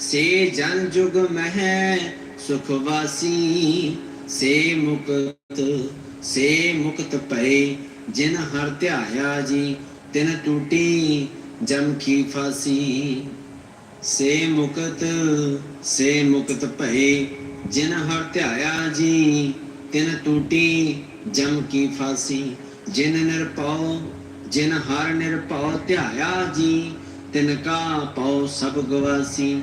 ਸੇ ਜਨ ਜੁਗ ਮਹਿ ਸੁਖ ਵਾਸੀ, ਸੇ ਮੁਕਤ ਸੇ ਮੁਕਤ ਭਏ, ਜਿਨ ਹਰ ਧਿਆਇਆ ਜੀ, ਤਿਨ ਟੂਟੀ ਜਮ ਕੀ ਫਾਸੀ। ਸੇ ਮੁਕਤ ਸੇ ਮੁਕਤ ਭਏ, ਜਿਨ ਹਰ ਧਿਆਇਆ ਜੀ, ਤਿਨ ਟੂਟੀ ਜਮ ਕੀ ਫਾਸੀ। ਜਿਨ ਨਿਰਪਉ ਜਿਨ ਹਰ ਨਿਰਪਉ ਧਿਆਇਆ ਜੀ, ਤਿਨ ਕਾ ਪਉ ਸਭ ਗਵਾਸੀ।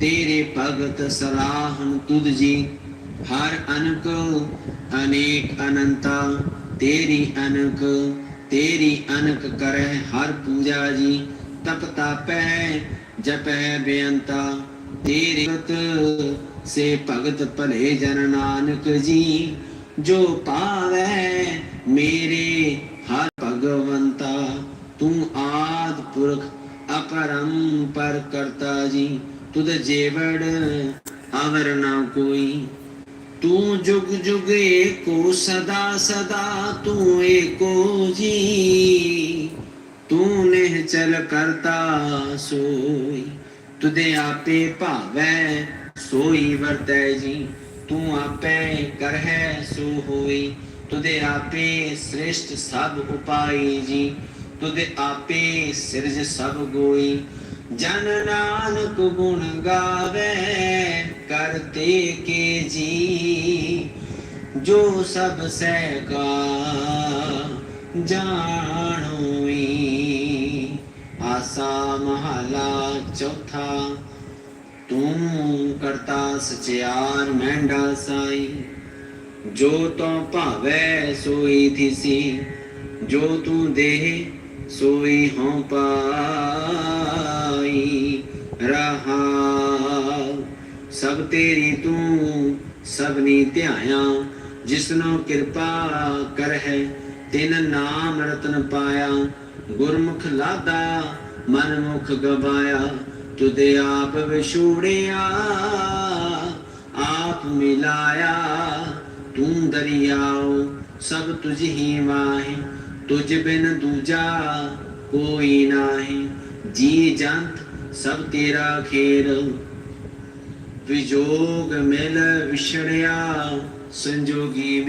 ਤੇਰੇ ਭਗਤ ਸਲਾਹਨ ਤੁਧ ਜੀ, ਹਰ ਅਨਕ ਅਨੇਕ ਅਨੰਤਾ, ਤੇਰੀ ਅਨਕ ਤੇਰੀ ਅਨਕ ਕਰੈ ਹਰ ਪੂਜਾ ਜੀ, ਤਪ ਤਾਪੈ, ਜਪੈ ਬੇਅੰਤਾ, ਤੇਰੇ ਭਗਤ ਸੇ ਭਗਤ ਭਲੇ ਜਨ ਨਾਨਕ ਜੀ, ਜੋ ਪਾਵੈ ਮੇਰੇ ਹਰ ਭਗਵੰਤਾ, ਤੂੰ ਆਦ ਪੁਰਖ ਅਪਰੰਪਰ ਕਰਤਾ ਜੀ। ਤੁਧ ਜੇਵੜ ਅਵਰ ਨਾ ਕੋਈ। ਤੂੰ ਜੁਗ ਜੁਗ ਏਕੋ ਸਦਾ ਸਦਾ ਤੂੰ ਏਕੋ ਜੀ। ਤੂੰ ਨਿਹ ਚਲ ਕਰਤਾ ਸੋਈ। ਤੁਦੇ ਆਪੇ ਭਾਵੈ ਸੋਈ ਵਰਤੈ ਜੀ। ਤੂੰ ਆਪੇ ਕਰਹਿ ਸੋ ਹੋਈ। ਤੁਦੇ ਆਪੇ ਸ੍ਰੇਸ਼ਟ ਸਭ ਉਪਾਈ ਜੀ। ਤੁਦੇ ਆਪੇ ਸਿਰਜ ਸਭ ਗੋਈ। ਜਨ ਨਾਨਕ ਗੁਣ ਗਾਵੇ ਕਰਤੇ ਕੇ ਜੀ। ਜੋ ਸਭ ਸਹਿ ਕਾ ਜਾਣੋਈ, ਆਸਾ ਮਹਲਾ ਚੌਥਾ। ਤੂੰ ਕਰਤਾ ਸਚਿਆਰ ਮਹਿੰਡਾ ਸਾਈ ਜੋ ਤੋ ਭਾਵੇ ਸੋਈ ਥਿਸੀ, ਜੋ ਤੂੰ ਦੇਹ ਸੋਈ ਹਉ ਪਾਈ ਰਹਾ। ਸਭ ਤੇਰੀ ਤੂੰ, ਸਭਨੀ ਧਿਆਇਆ, ਜਿਸਨੋ ਕਿਰਪਾ ਕਰਹਿ, ਤਿਨ ਨਾਮ ਰਤਨ ਪਾਇਆ। ਗੁਰਮੁਖ ਲਾਦਾ ਮਨ ਮੁਖ ਗਵਾਇਆ। ਤੁਦੇ ਆਪ ਵਿਛੋੜਿਆ, ਆਪ ਮਿਲਾਇਆ। ਤੂੰ ਦਰਿਆਉ ਸਭ ਤੁਝ ਹੀ ਮਾਹੀ। ਤੁਝ ਬਿਨ ਦੂਜਾ ਕੋਈ ਨਾਹੀ ਜੀ ਜੰਤ ਸਭ ਤੇਰਾ ਖੇਰ। ਵਿਜੋਗ ਮਿਲ ਵਿਛੜਿਆ ਸੰਜੋਗੀ